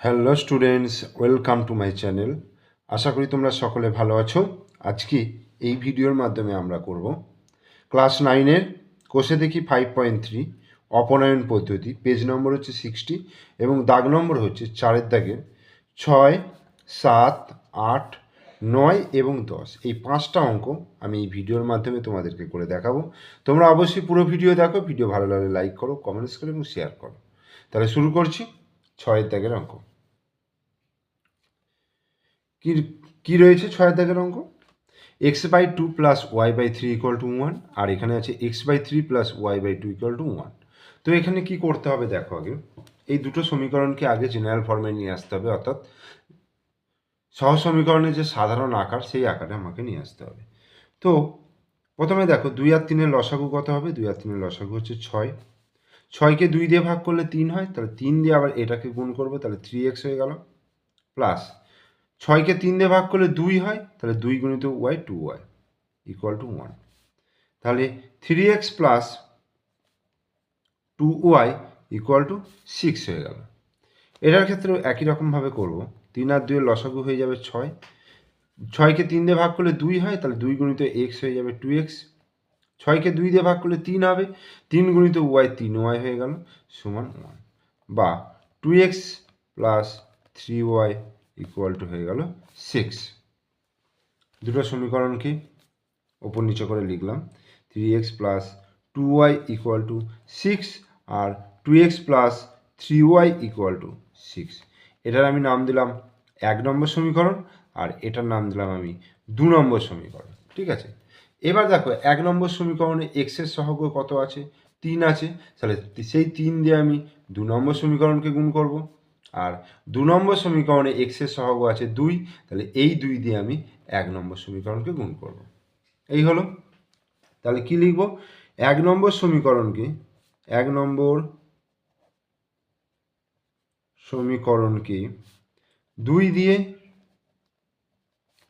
Hello students welcome to my channel আশা করি তোমরা সকলে ভালো আছো। আজকে এই ভিডিওর মাধ্যমে আমরা করব। ক্লাস নাইনের কোষে দেখি ফাইভ পয়েন্ট থ্রি অপনয়ন পদ্ধতি। পেজ নম্বর হচ্ছে সিক্সটি এবং দাগ নম্বর হচ্ছে চারের দাগের ছয়, সাত, আট, নয় এবং দশ। এই পাঁচটা অঙ্ক আমি এই ভিডিওর মাধ্যমে তোমাদেরকে করে দেখাবো। তোমরা অবশ্যই পুরো ভিডিও দেখো। ভিডিও ভালো লাগলে লাইক করো কমেন্টস করো এবং শেয়ার করো। তাহলে শুরু করছি। ছয়ের দাগের অঙ্ক। কি কি রয়েছে ছয়ের দাগের অঙ্ক? X by two plus y by three equal to one আর এখানে আছে x by three plus y by two equal to one তো এখানে কি করতে হবে দেখো আগে। এই দুটো সমীকরণকে আগে জেনারেল ফর্মে নিয়ে আসতে হবে, অর্থাৎ সহ সমীকরণের যে সাধারণ আকার, সেই আকারে আমাকে নিয়ে আসতে হবে। তো প্রথমে দেখো দুই আর তিনের লসাগু কত হবে? দুই আর তিনের লসাগু হচ্ছে ছয়। ছয়কে দুই দিয়ে ভাগ করলে তিন হয়, তাহলে তিন দিয়ে আবার এটাকে গুণ করব, তাহলে থ্রি এক্স হয়ে গেল। প্লাস ছয়কে তিন দিয়ে ভাগ করলে দুই হয়, তাহলে দুই গুণিত y two y equal to one তাহলে three x plus two y equal to six হয়ে গেল। এটার ক্ষেত্রেও একই রকমভাবে করব, তিন আর দুইয়ের লসাগু হয়ে যাবে ছয়। ছয়কে তিন দিয়ে ভাগ করলে দুই হয়, তাহলে দুই গুণিত এক্স হয়ে যাবে টু এক্স ছয়কে দুই দিয়ে ভাগ করলে তিন হবে। তিন গুণিত ওয়াই তিন, ওয়াই হয়ে গেল সমান ওয়ান। বা two x plus three y equal to হয়ে গেল সিক্স। দুটো সমীকরণকে ওপর নিচে করে লিখলাম। Three x plus two y equal to six R two x plus three y equal to six. এটার আমি নাম দিলাম এক নম্বর সমীকরণ আর এটার নাম দিলাম আমি দু নম্বর সমীকরণ। ঠিক আছে? এবার দেখো, এক নম্বর সমীকরণে এক্সের সহগ কত আছে? তিন আছে। তাহলে সেই তিন দিয়ে আমি দু নম্বর সমীকরণকে গুণ করব। আর দু নম্বর সমীকরণে এক্সের সহগ আছে দুই, তাহলে এই দুই দিয়ে আমি এক নম্বর সমীকরণকে গুণ করব। এই হলো। তাহলে কি লিখব? এক নম্বর সমীকরণকে এক নম্বর সমীকরণকে দুই দিয়ে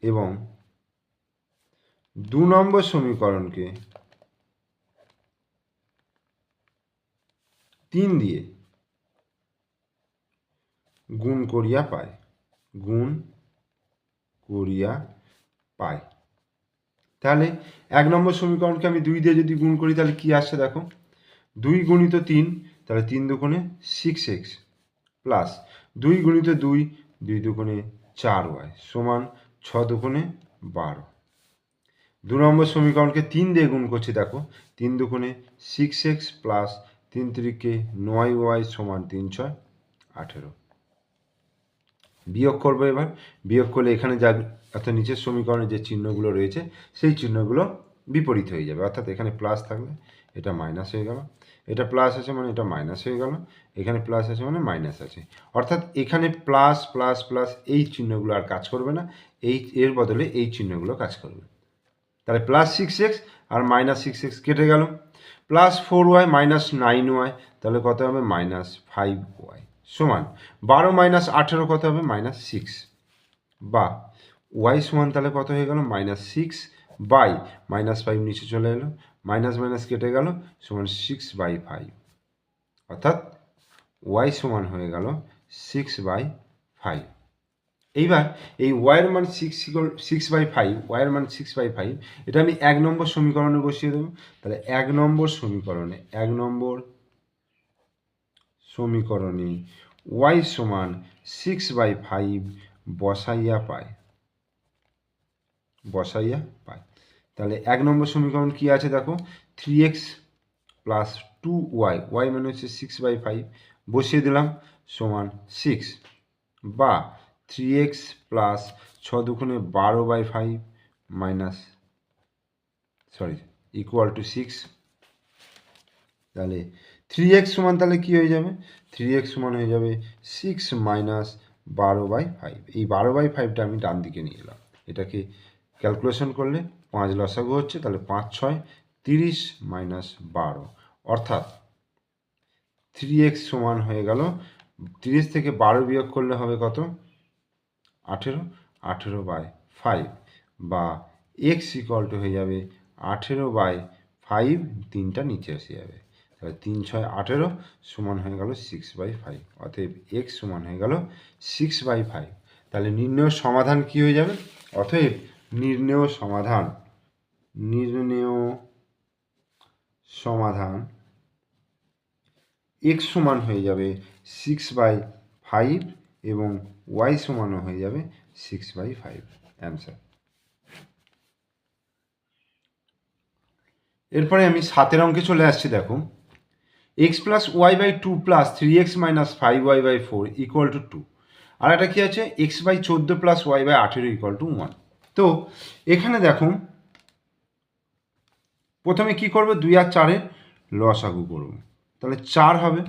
এবং দু নম্বর সমীকরণকে তিন দিয়ে গুণ করিয়া পায়। গুণ করিয়া পায়। তাহলে এক নম্বর সমীকরণকে আমি দুই দিয়ে যদি গুণ করি, তাহলে কি আসছে দেখো? দুই গুণিত তিন, তাহলে তিন দুগুণে সিক্স এক্স প্লাস দুই গুণিত দুই দুই দুগুণে চার ওয়াই সমান ছ দুগুণে বারো। দু নম্বর সমীকরণকে তিন দিয়ে গুণ করছি, দেখো, তিন দুগুণে সিক্স এক্স প্লাস তিন তিরিকে নয় ওয়াই সমান তিন ছয়, আঠেরো। বিয়োগ করব এবার, বিয়োগ করলে এখানে যা, অর্থাৎ নিচের সমীকরণে যে চিহ্নগুলো রয়েছে, সেই চিহ্নগুলো বিপরীত হয়ে যাবে। অর্থাৎ এখানে প্লাস থাকলে এটা মাইনাস হয়ে গেল। এটা প্লাস আছে মানে এটা মাইনাস হয়ে গেল। এখানে প্লাস আছে মানে মাইনাস আছে। অর্থাৎ এখানে প্লাস প্লাস প্লাস এই চিহ্নগুলো আর কাজ করবে না। এই, এর বদলে এই চিহ্নগুলো কাজ করবে। তাহলে প্লাস সিক্স এক্স আর মাইনাস সিক্স এক্স কেটে গেল। Plus four y minus nine y তাহলে কত হবে? মাইনাস ফাইভ ওয়াই সমান। বারো মাইনাস আঠেরো কত হবে? মাইনাস সিক্স বা ওয়াই সমান তাহলে কত হয়ে গেল? Minus six by minus five নিচে চলে এলো। মাইনাস মাইনাস কেটে গেল, সমান সিক্স বাই ফাইভ অর্থাৎ ওয়াই সমান হয়ে গেল সিক্স বাই ফাইভ এইবার এই ওয়াইয়ের মান সিক্স সিক্স বাই ফাইভ ওয়াইয়ের মান সিক্স বাই ফাইভ এটা আমি এক নম্বর সমীকরণে বসিয়ে দেবো। তাহলে এক নম্বর সমীকরণে, এক নম্বর সমীকরণে ওয়াই সমান সিক্স বাই ফাইভ বসাইয়া পায়। বসাইয়া পায়। তাহলে এক নম্বর সমীকরণ কি আছে দেখো? Three x plus two y y মানে হচ্ছে সিক্স বাই ফাইভ বসিয়ে দিলাম, সমান সিক্স বা থ্রি এক্স প্লাস ছ দুগুণে বারো by five minus sorry equal to six তাহলে থ্রি এক্স সমান তাহলে কী হয়ে যাবে? থ্রি এক্স সমান হয়ে যাবে সিক্স মাইনাস বারো বাই ফাইভ এই বারো বাই ফাইভটা আমি ডান দিকে নিয়ে এলাম। এটাকে ক্যালকুলেশন করলে পাঁচ লসাগু হচ্ছে, তাহলে পাঁচ, ছয়, তিরিশ মাইনাস বারো। অর্থাৎ থ্রি এক্স সমান হয়ে গেল, তিরিশ থেকে বারো বিয়োগ করলে হবে কত? আঠেরো আঠেরো বাই ফাইভ বা এক্স ইকুয়াল টু হয়ে যাবে আঠেরো বাই ফাইভ তিনটা নিচে এসে যাবে। তাহলে তিন ছয় আঠেরো সমান হয়ে গেল সিক্স বাই ফাইভ অতএব এক্স সমান হয়ে গেল সিক্স বাই ফাইভ তাহলে নির্ণয় সমাধান কি হয়ে যাবে? অতএব নির্ণয় সমাধান নির্ণয় সমাধান এক্স সমান হয়ে যাবে সিক্স বাই ফাইভ এবং ওয়াই সমানও হয়ে যাবে সিক্স বাই ফাইভ অ্যান্সার এরপরে আমি সাতের অঙ্কে চলে আসছি, দেখো। X plus y by two plus three x minus five y by four equal to two আর একটা কী আছে? এক্স বাই চোদ্দ প্লাস ওয়াই বাই আঠেরো ইকুয়াল টু ওয়ান তো এখানে দেখো, প্রথমে কি করব? দুই আর চারের লসাগু করব। তাহলে চার হবে।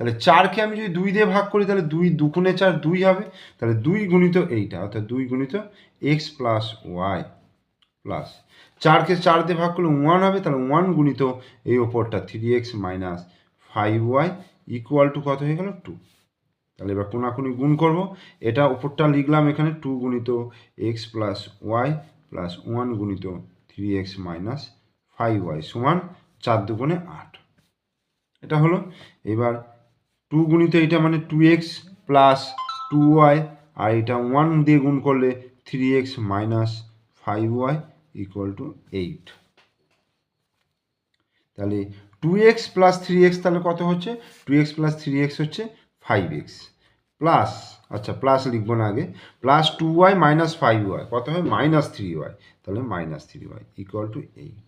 তাহলে চারকে আমি যদি দুই দিয়ে ভাগ করি, তাহলে দুই দুগুণে চার দুই হবে, তাহলে দুই গুণিত এইটা, অর্থাৎ দুই গুণিত এক্স প্লাস ওয়াই প্লাস। চারকে চার দিয়ে ভাগ করলে ওয়ান হবে, তাহলে ওয়ান গুণিত এই ওপরটা three x minus five y equal to কত হয়ে গেল টু তাহলে এবার কোনাকুনি গুণ করব, এটা ওপরটা লিখলাম এখানে টু গুণিত x plus y plus one গুণিত three x minus five y সমান চার দুগুণে আট। এটা হলো, এবার টু গুণিত এটা মানে two x plus two y আর এটা ওয়ান দিয়ে গুণ করলে three x minus five y equal to eight তাহলে two x plus three x তাহলে কত হচ্ছে? Two x plus three x হচ্ছে ফাইভ এক্স প্লাস আচ্ছা প্লাস লিখব না আগে। Plus two y minus five y কত হয়? মাইনাস থ্রি ওয়াই তাহলে minus three y equal to eight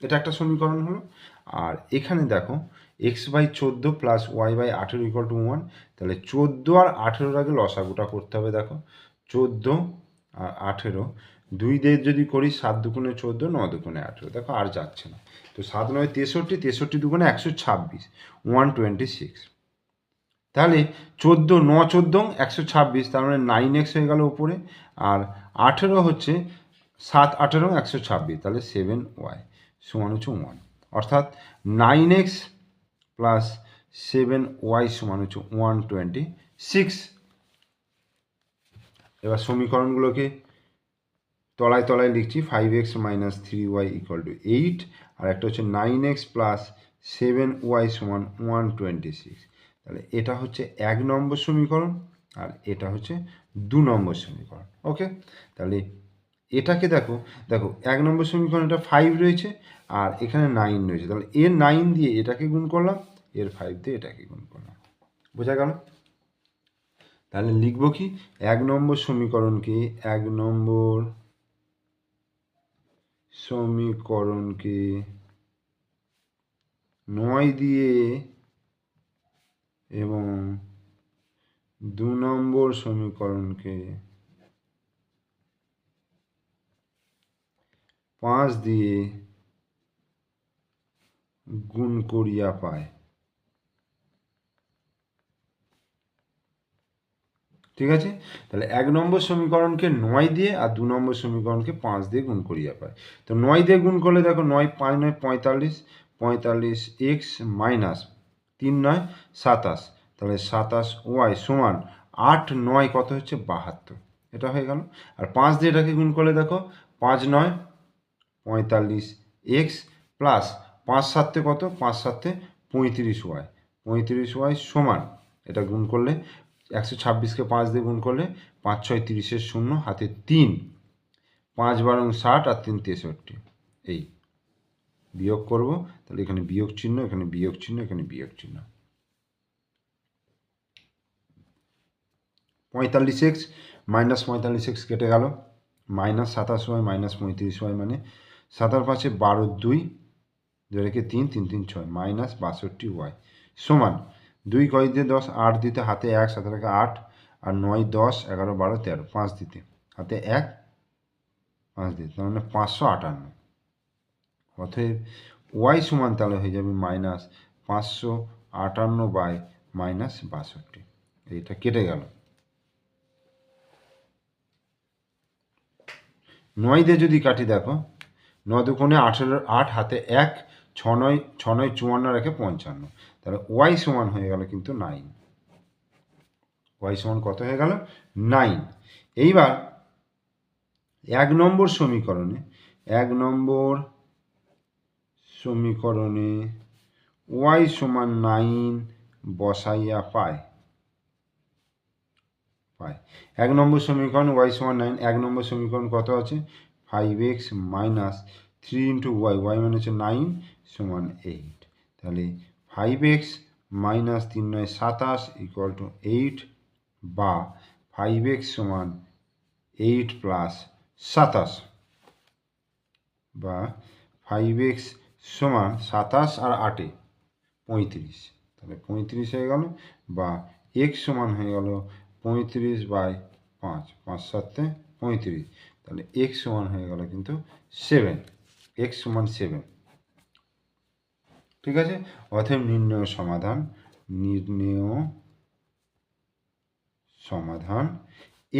এটা একটা সমীকরণ হলো। আর এখানে দেখো এক্স বাই চোদ্দ প্লাস ওয়াই বাই আঠেরো ইকুয়াল টু ওয়ান তাহলে চোদ্দ আর আঠেরোর আগে লসাগুটা করতে হবে দেখো। চোদ্দ আর আঠেরো, দুই দিয়ে যদি করি সাত দুগুণে চোদ্দ, ন দুগুণে আঠেরো, দেখো আর যাচ্ছে না। তো সাত নয় তেষট্টি তেষট্টি দুগুণে একশো ছাব্বিশ ওয়ান টোয়েন্টি সিক্স তাহলে চোদ্দ, ন চোদ্দ, একশো ছাব্বিশ, তার মানে নাইন এক্স হয়ে গেল উপরে, আর আঠেরো হচ্ছে সাত আঠেরো, একশো ছাব্বিশ, তাহলে সেভেন ওয়াই সমান হচ্ছে ওয়ান অর্থাৎ nine x plus seven y সমান হচ্ছে ওয়ান টোয়েন্টি সিক্স। এবার সমীকরণগুলোকে তলায় তলায় লিখছি five x minus three y equal to eight আর একটা হচ্ছে nine x plus seven y সমান ওয়ান টোয়েন্টি সিক্স। তাহলে এটা হচ্ছে এক নম্বর সমীকরণ, আর এটা হচ্ছে দু নম্বর সমীকরণ ওকে তাহলে এটাকে দেখো দেখো, এক নম্বর সমীকরণ, এটা ফাইভ রয়েছে আর এখানে নাইন রয়েছে। তাহলে এর নাইন দিয়ে এটাকে গুণ করলাম, এর ফাইভ দিয়ে এটাকে গুণ করলাম। বোঝা গেল? তাহলে লিখব কি? এক নম্বর সমীকরণকে এক নম্বর সমীকরণকে নয় দিয়ে এবং দু নম্বর সমীকরণকে পাঁচ দিয়ে গুণ করিয়া পায়। ঠিক আছে? তাহলে এক নম্বর সমীকরণকে নয় দিয়ে আর দু নম্বর সমীকরণকে পাঁচ দিয়ে গুণ করিয়া পায়। তো নয় দিয়ে গুণ করলে দেখো নয় পাঁচ নয় পঁয়তাল্লিশ পঁয়তাল্লিশ এক্স মাইনাস তিন নয় সাতাশ। তাহলে সাতাশ ওয়াই সমান আট নয় কত হচ্ছে? বাহাত্তর। এটা হয়ে গেল। আর পাঁচ দিয়ে এটাকে গুণ করলে দেখো পাঁচ নয় পঁয়তাল্লিশ এক্স প্লাস পাঁচ সাতে কত? পাঁচ সাতে পঁয়ত্রিশ ওয়াই পঁয়ত্রিশ ওয়াই সমান। এটা গুণ করলে একশো ছাব্বিশকে পাঁচ দিয়ে গুণ করলে পাঁচ ছয় তিরিশের শূন্য, হাতে তিন। পাঁচ বারং ষাট আর তিন তেষট্টি। এই বিয়োগ করব, তাহলে এখানে বিয়োগ চিহ্ন, এখানে বিয়োগ চিহ্ন, এখানে বিয়োগ চিহ্ন। পঁয়তাল্লিশ এক্স মাইনাস পঁয়তাল্লিশ এক্স কেটে গেল। মাইনাস সাতাশ ওয়াই মাইনাস পঁয়ত্রিশ ওয়াই মানে সাতার পাশে বারো দুই দুই রেখে তিন তিন তিন, ছয়, মাইনাস বাষট্টি ওয়াই। সমান দুই কয় দিয়ে দশ, আট দিতে হাতে এক সাথে রেখে আট, আর নয়, দশ, এগারো, বারো, তেরো, পাঁচ দিতে হাতে এক, পাঁচ দিতে, তার মানে পাঁচশো আটান্ন। অতএব ওয়াই সমান তাহলে হয়ে যাবে মাইনাস পাঁচশো আটান্ন বাই মাইনাস বাষট্টি। এইটা কেটে গেল। নয় দিয়ে যদি কাটি দেখো ন দুকোণে আঠেরো, আট হাতে এক ছ নয় ছ নয় চুয়ান্ন রেখে পঞ্চান্ন। তাহলে ওয়াই সমান হয়ে গেল কিন্তু নাইন। ওয়াই সমান কত হয়ে গেল? নাইন। এইবার এক নম্বর সমীকরণে, এক নম্বর সমীকরণে ওয়াই সমান নাইন বসাইয়া পায়। পায়। এক নম্বর সমীকরণ, ওয়াই সমান নাইন, এক নম্বর সমীকরণ কত আছে? Five x minus three into y y মানে হচ্ছে নাইন সমান এইট তাহলে ফাইভ এক্স মাইনাস তিন নয় সাতাশ ইকুয়াল টু এইট বা ফাইভ এক্স সমান এইট প্লাস সাতাশ বা ফাইভ এক্স সমান সাতাশ আর আটে পঁয়ত্রিশ। তাহলে পঁয়ত্রিশ হয়ে গেল বা এক্স সমান হয়ে গেল পঁয়ত্রিশ বাই পাঁচ। পাঁচ সাতে পঁয়ত্রিশ। তাহলে এক্স সমান হয়ে গেল কিন্তু সেভেন এক্স সমান সেভেন ঠিক আছে? অতএব নির্ণয় সমাধান, নির্ণেয় সমাধান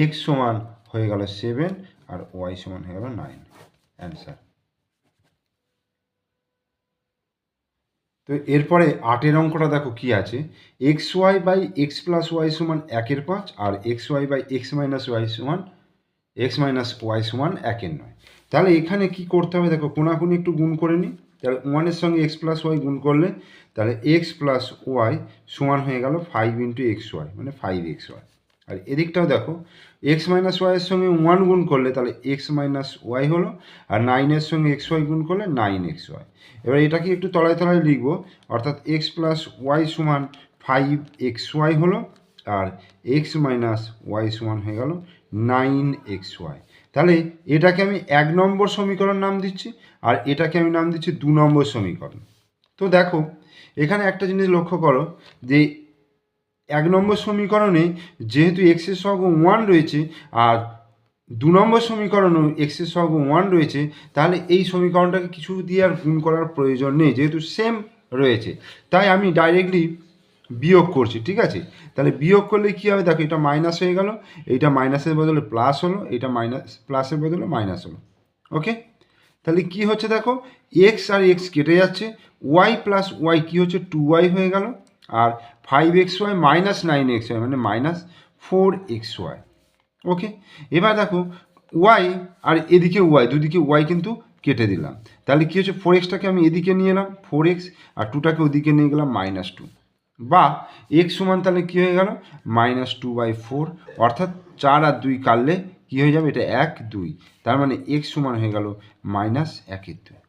এক্স সমান হয়ে গেল সেভেন আর ওয়াই সমান হয়ে গেল নাইন অ্যান্সার তো এরপরে আটের অঙ্কটা দেখো কি আছে? X y by x plus y সমান একের পাঁচ আর x y by x minus y সমান এক্স মাইনাস ওয়াই সমান একের নয়। তাহলে এখানে কি করতে হবে দেখো, কোনাকুনি একটু গুণ করে নিই তাহলে ওয়ানের সঙ্গে এক্স প্লাস ওয়াই গুণ করলে তাহলে এক্স প্লাস ওয়াই সমান হয়ে গেল ফাইভ ইন্টু এক্স ওয়াই মানে ফাইভ এক্স ওয়াই আর এদিকটাও দেখো এক্স মাইনাস ওয়াইয়ের সঙ্গে ওয়ান গুণ করলে তাহলে এক্স মাইনাস ওয়াই হলো, আর নাইনের সঙ্গে এক্স ওয়াই গুণ করলে নাইন এক্স ওয়াই এবার এটাকে একটু তলায় তলায় লিখব, অর্থাৎ এক্স প্লাস ওয়াই সমান ফাইভ এক্স ওয়াই হলো, আর এক্স মাইনাস ওয়াই সমান হয়ে গেল নাইন এক্স ওয়াই তাহলে এটাকে আমি এক নম্বর সমীকরণ নাম দিচ্ছি আর এটাকে আমি নাম দিচ্ছি দু নম্বর সমীকরণ। তো দেখো, এখানে একটা জিনিস লক্ষ্য করো যে এক নম্বর সমীকরণে যেহেতু এক্সের সহগ ওয়ান রয়েছে আর দু নম্বর সমীকরণও এক্সের সহগ ওয়ান রয়েছে, তাহলে এই সমীকরণটাকে কিছু দিয়ে আর গুণ করার প্রয়োজন নেই, যেহেতু সেম রয়েছে। তাই আমি ডাইরেক্টলি বিয়োগ করছি, ঠিক আছে? তাহলে বিয়োগ করলে কী হবে? দেখো, এটা মাইনাস হয়ে গেল, এইটা মাইনাসের বদলে প্লাস হলো এটা মাইনাস প্লাসের বদলে মাইনাস হলো ওকে তাহলে কি হচ্ছে দেখো এক্স আর এক্স কেটে যাচ্ছে ওয়াই প্লাস ওয়াই কী হচ্ছে টু ওয়াই হয়ে গেল, আর five x y minus nine x y মানে minus four x y okay এবার দেখো ওয়াই আর এদিকে ওয়াই দুদিকে ওয়াই কিন্তু কেটে দিলাম। তাহলে কী হচ্ছে ফোর এক্সটাকে আমি এদিকে নিয়ে এলাম ফোর এক্স আর টুটাকে ওদিকে নিয়ে গেলাম মাইনাস টু বা এক্স সমান তাহলে কী হয়ে গেল মাইনাস টু বাই ফোর অর্থাৎ চার আর দুই কাটলে কী হয়ে যাবে? এটা এক, দুই। তার মানে এক্স সমান হয়ে গেল মাইনাস একের দুই।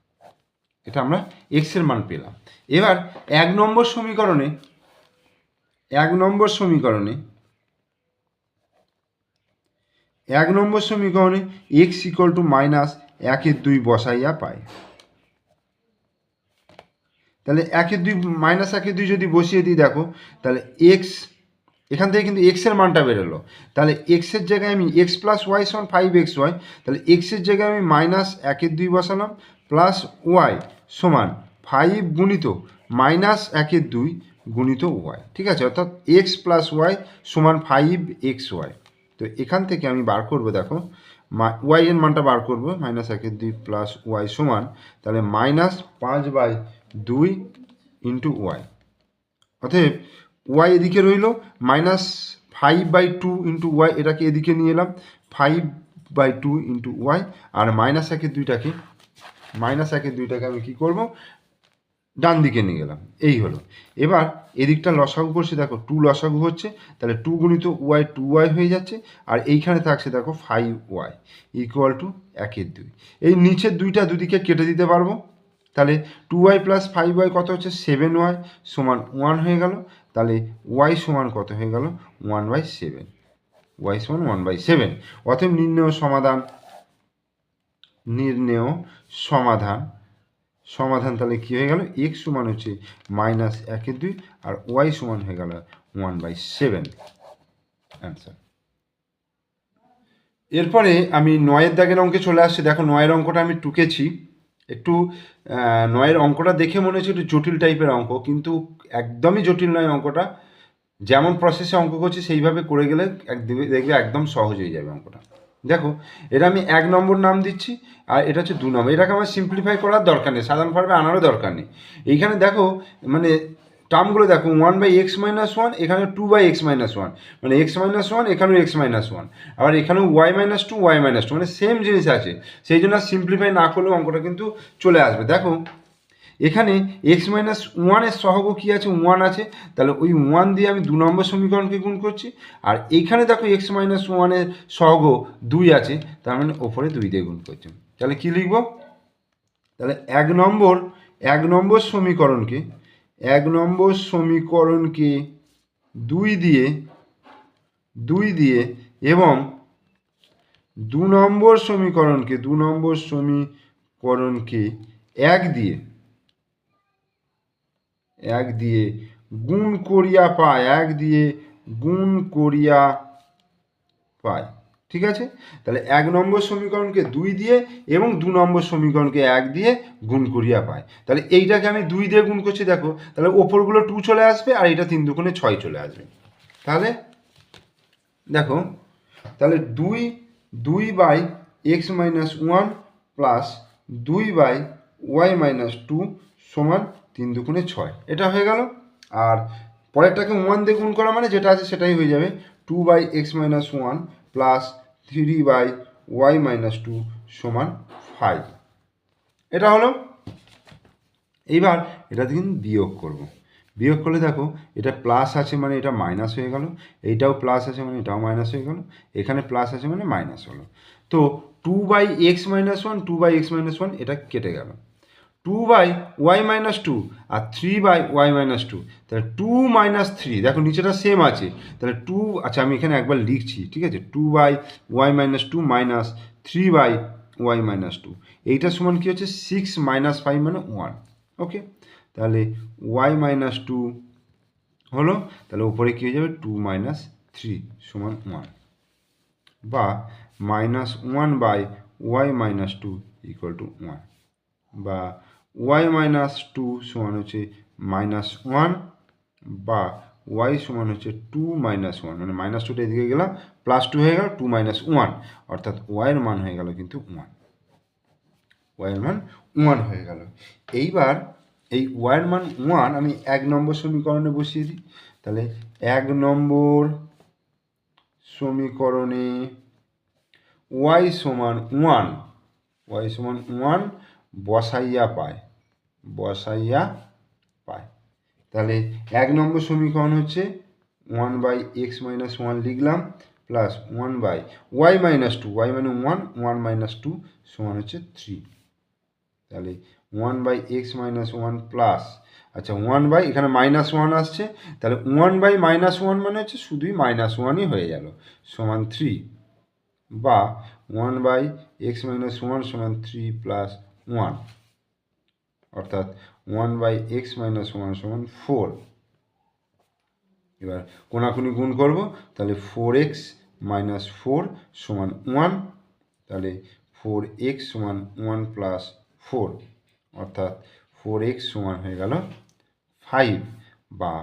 এটা আমরা এক্সের মান পেলাম। এবার এক নম্বর সমীকরণে, এক নম্বর সমীকরণে, এক নম্বর সমীকরণে এক্স ইকুয়াল টু মাইনাস একের দুই বসাইয়া পায় তাহলে একের দুই মাইনাস একের দুই যদি বসিয়ে দিই, দেখো, তাহলে এক্স এখান থেকে কিন্তু এক্সের মানটা বেরোলো তাহলে এক্সের জায়গায় আমি এক্স প্লাস ওয়াই সমান ফাইভ এক্স ওয়াই তাহলে এক্সের জায়গায় আমি মাইনাস একের দুই বসালাম প্লাস ওয়াই সমান ফাইভ গুণিত মাইনাস একের দুই গুণিত ওয়াই ঠিক আছে? অর্থাৎ এক্স প্লাস ওয়াই সমান ফাইভ এক্স ওয়াই তো এখান থেকে আমি বার করব, দেখো ওয়াই এর মানটা বার করব মাইনাস একের দুই প্লাস ওয়াই সমান, তাহলে মাইনাস পাঁচ বাই দুই ইন্টু ওয়াই অতএব ওয়াই এদিকে রইল minus five by two into y এটাকে এদিকে নিয়ে এলাম five by two into y R minus একের দুইটাকে মাইনাস একের দুইটাকে আমি কী করব? ডান দিকে নিয়ে গেলাম, এই হলো। এবার এদিকটা লসাগু করছে, দেখো টু লসাগু হচ্ছে, তাহলে টু গুণিত ওয়াই টু ওয়াই হয়ে যাচ্ছে, আর এইখানে থাকছে দেখো ফাইভ ওয়াই ইকুয়াল টু একের দুই। এই নিচের দুইটা দুদিকে কেটে দিতে পারব, তাহলে two y plus five y কত হচ্ছে? সেভেন ওয়াই সমান ওয়ান হয়ে গেল তাহলে ওয়াই সমান কত হয়ে গেল? ওয়ান বাই সেভেন ওয়াই সমান ওয়ান বাই সেভেন অতএব নির্ণেয় সমাধান। নির্ণেয় সমাধান। সমাধান তাহলে কী হয়ে গেল? এক্স সমান হচ্ছে মাইনাস একের দুই আর ওয়াই সমান হয়ে গেল ওয়ান বাই সেভেন অ্যান্সার এরপরে আমি নয়ের দাগের অঙ্কে চলে আসছি। দেখো নয়ের অঙ্কটা আমি টুকেছি। একটু নয়ের অঙ্কটা দেখে মনে হচ্ছে একটু জটিল টাইপের অঙ্ক, কিন্তু একদমই জটিল নয় অঙ্কটা। যেমন প্রসেসে অঙ্ক করছি, সেইভাবে করে গেলে দেখবে একদম সহজ হয়ে যাবে অঙ্কটা। দেখো এটা আমি এক নম্বর নাম দিচ্ছি, আর এটা হচ্ছে দু নম্বর। এটাকে আমার সিম্পলিফাই করার দরকার নেই, সাধারণ আনারও দরকার নেই। এইখানে দেখো মানে টার্মগুলো দেখো one by x minus one এখানে two by x minus one মানে এক্স মাইনাস ওয়ান এখানেও এক্স মাইনাস ওয়ান আবার এখানেও y minus two y minus two মানে সেম জিনিস আছে। সেই জন্য সিম্পলিফাই না করলেও অঙ্কটা কিন্তু চলে আসবে। দেখো, এখানে এক্স মাইনাস ওয়ানের সহগ কী আছে? ওয়ান আছে। তাহলে ওই ওয়ান দিয়ে আমি দু নম্বর সমীকরণকে গুণ করছি। আর এইখানে দেখো এক্স মাইনাস ওয়ানের সহগ দুই আছে। তার মানে ওপরে দুই দিয়ে গুণ করছি। তাহলে কী লিখব? তাহলে এক নম্বর এক নম্বর সমীকরণকে এক নম্বর সমীকরণকে দুই দিয়ে দুই দিয়ে এবং দু নম্বর সমীকরণকে দু নম্বর সমীকরণকে এক দিয়ে। এক দিয়ে গুণ করিয়া পায়, এক দিয়ে গুণ করিয়া পায়। ঠিক আছে? তাহলে এক নম্বর সমীকরণকে দুই দিয়ে এবং দু নম্বর সমীকরণকে এক দিয়ে গুণ করিয়া পায়। তাহলে এইটাকে আমি দুই দিয়ে গুণ করছি, দেখো। তাহলে ওপরগুলো টু চলে আসবে আর এটা তিন দুগুণে ছয় চলে আসবে। তাহলে দেখো, তাহলে দুই দুই by x minus one plus দুই বাই ওয়াই মাইনাস টু সমান তিন দুগুণে ছয়। এটা হয়ে গেল। আর পরেরটাকে ওয়ান দিয়ে গুণ করা মানে যেটা আছে সেটাই হয়ে যাবে। Two by x minus one plus three by y minus two সমান ফাইভ এটা হলো, এইবার এটাতে কিন্তু বিয়োগ করব। বিয়োগ করলে দেখো, এটা প্লাস আছে মানে এটা মাইনাস হয়ে গেল, এইটাও প্লাস আছে মানে এটাও মাইনাস হয়ে গেল, এখানে প্লাস আছে মানে মাইনাস হলো। তো two by x minus one two by x minus one এটা কেটে গেল। Two by y minus two R three by y minus two তাহলে টু মাইনাস থ্রি দেখো নিচেটা সেম আছে, তাহলে টু আচ্ছা আমি এখানে একবার লিখছি, ঠিক আছে? Two by y minus two minus three by y minus two এইটার সমান কী হচ্ছে? সিক্স মাইনাস ফাইভ মানে ওয়ান ওকে তাহলে ওয়াই মাইনাস টু হলো, তাহলে উপরে কী হয়ে যাবে? টু মাইনাস থ্রি সমান ওয়ান বা minus one by y minus two equal to one বা ওয়াই মাইনাস টু সমান হচ্ছে মাইনাস ওয়ান বা ওয়াই সমান হচ্ছে টু মাইনাস ওয়ান মানে মাইনাস টুটা এদিকে গেলাম প্লাস টু হয়ে গেল টু মাইনাস ওয়ান অর্থাৎ ওয়াইয়ের মান হয়ে গেল কিন্তু ওয়ান ওয়াইয়ের মান ওয়ান হয়ে গেল। এইবার এই ওয়াইয়ের মান ওয়ান আমি এক নম্বর সমীকরণে বসিয়ে দিই। তাহলে এক নম্বর সমীকরণে ওয়াই সমান ওয়ান ওয়াই সমান ওয়ান বসাইয়া পায় বসাইয়া পায়। তাহলে এক নম্বর সমীকরণ হচ্ছে one by x minus one লিখলাম plus one by y minus two y মানে ওয়ান ওয়ান মাইনাস টু সমান হচ্ছে থ্রি তাহলে one by x minus one plus আচ্ছা ওয়ান বাই এখানে মাইনাস ওয়ান আসছে, তাহলে ওয়ান বাই মাইনাস ওয়ান মানে হচ্ছে শুধুই মাইনাস ওয়ানই হয়ে গেল, সমান থ্রি বা one by x minus one সমান থ্রি প্লাস ওয়ান অর্থাৎ one by x minus one সমান ফোর এবার কোনাকুনি গুণ করব, তাহলে ফোর এক্স মাইনাস ফোর সমান ওয়ান তাহলে ফোর এক্স সমান ওয়ান প্লাস ফোর অর্থাৎ ফোর এক্স সমান হয়ে গেল ফাইভ বা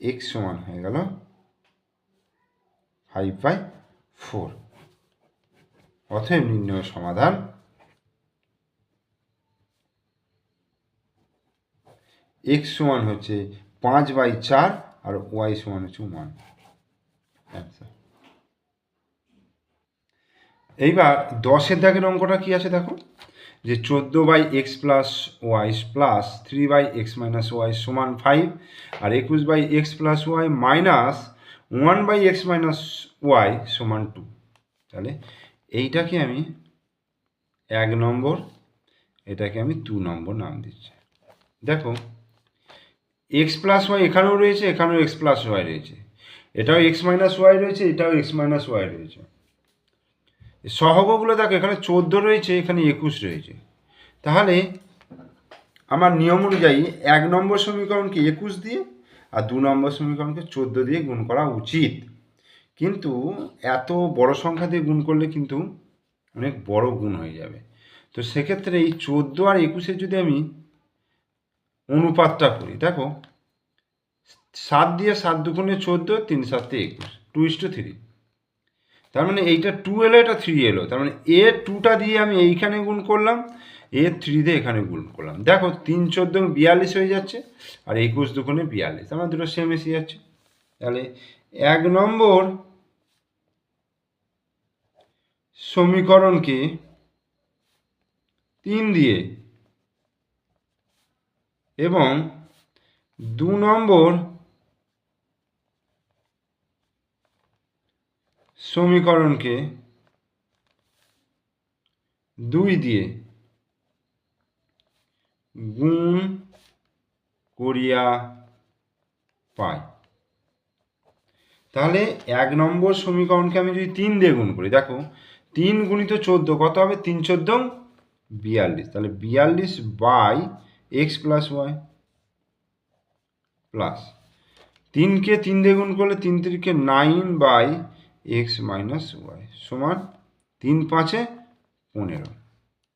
এক্স সমান হয়ে গেল ফাইভ বাই ফোর অতএব নির্ণয় সমাধান এক্স সমান হচ্ছে পাঁচ বাই চার আর ওয়াই সমান হচ্ছে ওয়ান অ্যান্সার এইবার দশের দাগের অঙ্কটা কি আছে দেখো? যে চোদ্দ by x plus y plus three by x minus y সমান ফাইভ আর একুশ by x plus y minus one by x minus y সমান টু তাহলে এইটাকে আমি এক নম্বর, এটাকে আমি দু নম্বর নাম দিচ্ছি। দেখো এক্স প্লাস ওয়াই এখানেও রয়েছে, এখানেও এক্স প্লাস ওয়াই রয়েছে। এটাও এক্স মাইনাস ওয়াই রয়েছে, এটাও এক্স মাইনাস ওয়াই রয়েছে। সহগগুলো দেখো, এখানে চোদ্দ রয়েছে, এখানে একুশ রয়েছে। তাহলে আমার নিয়ম অনুযায়ী এক নম্বর সমীকরণকে একুশ দিয়ে আর দু নম্বর সমীকরণকে চোদ্দ দিয়ে গুণ করা উচিত। কিন্তু এত বড় সংখ্যা দিয়ে গুণ করলে কিন্তু অনেক বড় গুণ হয়ে যাবে। তো সেক্ষেত্রে এই চোদ্দ আর একুশের যদি আমি অনুপাতটা করি। দেখো, সাত দিয়ে সাত দুগুণে চোদ্দ, তিন সাতে একুশ টু ইস টু থ্রি তার মানে এইটা টু এলো, এটা থ্রি এলো। তার মানে এ টুটা দিয়ে আমি এইখানে গুণ করলাম, এ থ্রি দিয়ে এখানে গুণ করলাম। দেখো, তিন চোদ্দ বিয়াল্লিশ হয়ে যাচ্ছে, আর একুশ দুগুণে বিয়াল্লিশ। তার মানে দুটো সেম এসে যাচ্ছে। তাহলে এক নম্বর সমীকরণকে তিন দিয়ে এবং দু নম্বর সমীকরণকে দুই দিয়ে গুণ করিয়া পাই। তাহলে এক নম্বর সমীকরণকে আমি যদি তিন দিয়ে গুণ করি, দেখো, তিন গুণিত চোদ্দ, কত হবে? তিন চোদ্দ, বিয়াল্লিশ। তাহলে বিয়াল্লিশ by x plus y plus তিনকে তিন দিয়ে করলে তিন তিরিকে nine by x minus y সমান তিন পাঁচে পনেরো।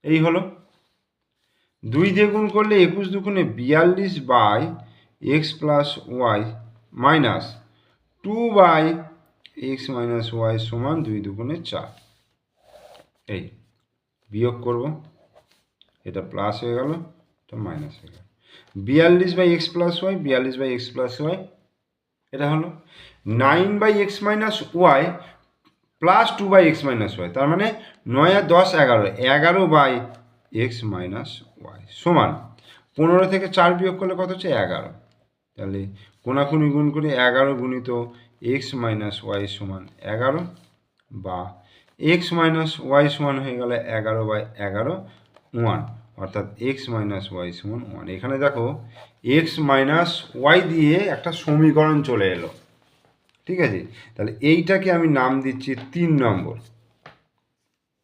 এই হলো। দুই দিয়ে করলে একুশ দুগুণে বিয়াল্লিশ by x plus y minus two by x minus y সমান দুই দুগুণে চার। এই বিয়োগ করব। এটা প্লাস হয়ে গেল। এটা মাইনাস হয়ে বিয়াল্লিশ বাই এক্স প্লাস ওয়াই বিয়াল্লিশ বাই এক্স প্লাস ওয়াই এটা হলো। Nine by x minus y plus two by x minus y তার মানে নয় আর দশ এগারো এগারো বাই এক্স মাইনাস ওয়াই সমান। পনেরো থেকে চার বিয়োগ করলে কত হচ্ছে? এগারো। তাহলে কোনাকুনি গুণ করে এগারো গুণিত এক্স মাইনাস ওয়াই সমান এগারো বা এক্স মাইনাস ওয়াই সমান হয়ে গেলে এগারো বাই এগারো ওয়ান অর্থাৎ এক্স মাইনাস ওয়াই সমান ওয়ান এখানে দেখো এক্স মাইনাস ওয়াই দিয়ে একটা সমীকরণ চলে এলো। ঠিক আছে? তাহলে এইটাকে আমি নাম দিচ্ছি তিন নম্বর।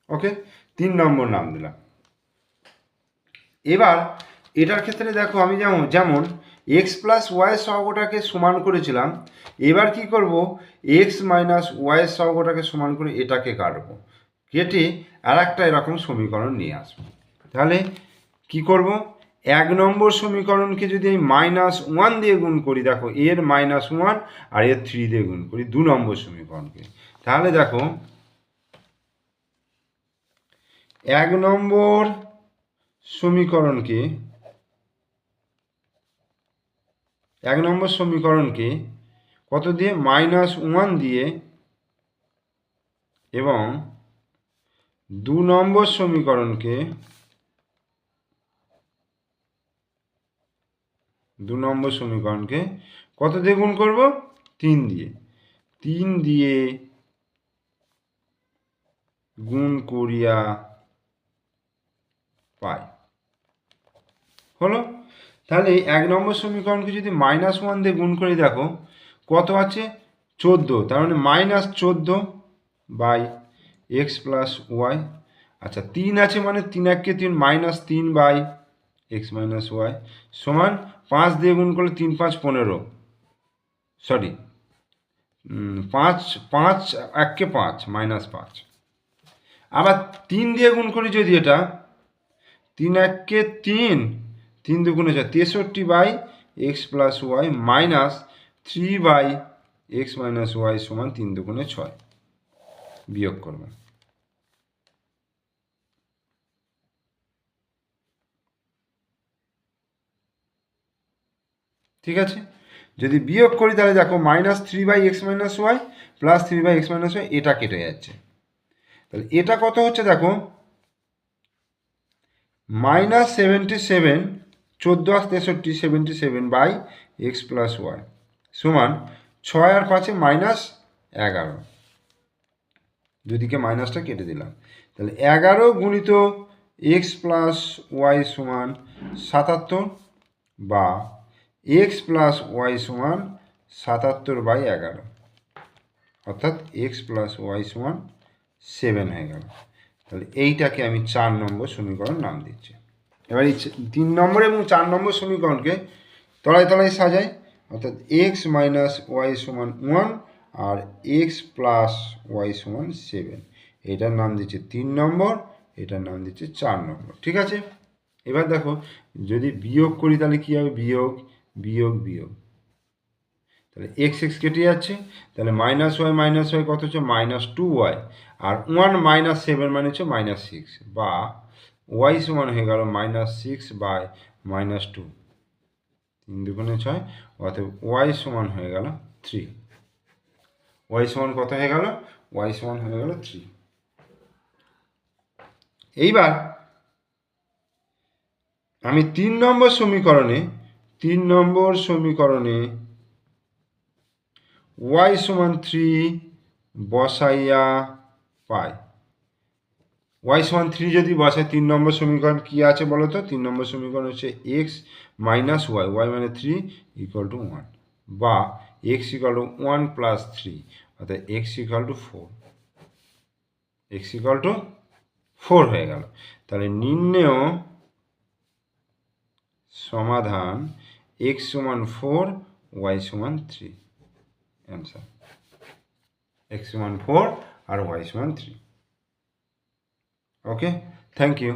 ওকে তিন নম্বর নাম দিলাম। এবার এটার ক্ষেত্রে দেখো আমি যেমন যেমন এক্স প্লাস ওয়াই সহগটাকে সমান করেছিলাম, এবার কি করব? এক্স মাইনাস ওয়াই সহগটাকে সমান করে এটাকে কাটবো। কেটে আর একটা এরকম সমীকরণ নিয়ে আসব। তাহলে কি করব? এক নম্বর সমীকরণকে যদি আমি মাইনাস ওয়ান দিয়ে গুণ করি, দেখো এর মাইনাস ওয়ান আর এর থ্রি দিয়ে গুণ করি, দু নম্বর সমীকরণকে। তাহলে দেখো, এক নম্বর সমীকরণকে, এক নম্বর সমীকরণকে কত দিয়ে? মাইনাস ওয়ান দিয়ে এবং দু নম্বর সমীকরণকে দু নম্বর সমীকরণকে কত দিয়ে গুণ করব? তিন দিয়ে। তিন দিয়ে গুণ করিয়া পাই। হলো? তাহলে এক নম্বর সমীকরণকে যদি মাইনাস ওয়ান দিয়ে গুণ করে দেখো, কত আছে? চোদ্দ। তার মানে মাইনাস চোদ্দ বাই এক্স প্লাস ওয়াই আচ্ছা তিন আছে মানে তিন এককে তিন মাইনাস তিন বাই এক্স মাইনাস ওয়াই সমান পাঁচ দিয়ে গুণ করলে তিন, পাঁচ, পনেরো। সরি পাঁচ পাঁচ, এককে পাঁচ মাইনাস পাঁচ। আবার তিন দিয়ে গুণ করি যদি এটা, তিন এককে তিন তিন দুগুণে চার, তেষট্টি by x plus y minus three by x minus y সমান তিন দুগুণে ছয়। বিয়োগ করব। ঠিক আছে? যদি বিয়োগ করি তাহলে দেখো minus three by x minus y plus three by x minus y এটা কেটে যাচ্ছে। তাহলে এটা কত হচ্ছে দেখো? মাইনাস সেভেন্টি সেভেন চোদ্দ আর তেষট্টি seventy seven by x plus y সমান ছয় আর পাঁচে মাইনাস এগারো। দুদিকে মাইনাসটা কেটে দিলাম। তাহলে এগারো গুণিত এক্স প্লাস ওয়াই সমান সাতাত্তর বা এক্স প্লাস ওয়াই সমান সাতাত্তর বাই এগারো। অর্থাৎ এক্স প্লাস ওয়াই সমান সেভেন হয়ে গেল। তাহলে এইটাকে আমি চার নম্বর সমীকরণ নাম দিচ্ছি। এবার এই তিন নম্বর এবং চার নম্বর সমীকরণকে তলায় তলায় সাজাই। অর্থাৎ এক্স মাইনাস ওয়াই সমান ওয়ান আর এক্স প্লাস ওয়াই সমান সেভেন এটার নাম দিচ্ছে তিন নম্বর, এটার নাম দিচ্ছে চার নম্বর। ঠিক আছে? এবার দেখো, যদি বিয়োগ করি তাহলে কী হবে? বিয়োগ বিয়োগ বিয়োগ। তাহলে এক্স এক্স কেটে যাচ্ছে, তাহলে মাইনাস ওয়াই মাইনাস ওয়াই কত হচ্ছে? মাইনাস টু ওয়াই আর ওয়ান মাইনাস সেভেন মানে হচ্ছে মাইনাস সিক্স বা ওয়াই সমান হয়ে গেল minus six by minus two তিন দুগুণে ছয়, অতএব ওয়াই সমান হয়ে গেল থ্রি ওয়াই সমান কত হয়ে গেল? ওয়াই সমান হয়ে গেল থ্রি এইবার আমি তিন নম্বর সমীকরণে তিন নম্বর সমীকরণে ওয়াই সমান থ্রি বসাইয়া পাই। ওয়াই সমান থ্রি যদি বসায় তিন নম্বর সমীকরণ কী আছে বলো তো? তিন নম্বর সমীকরণ হচ্ছে এক্স মাইনাস ওয়াই ওয়াই মানে থ্রি ইকুয়াল টু ওয়ান বা x equal to one plus three অর্থাৎ x equal to four x equal to four হয়ে গেল। তাহলে নির্ণেয় সমাধান এক্স সমান ফোর ওয়াই সমান থ্রি অ্যান্সার এক্স সমান ফোর আর ওয়াই সমান থ্রি ওকে থ্যাংক ইউ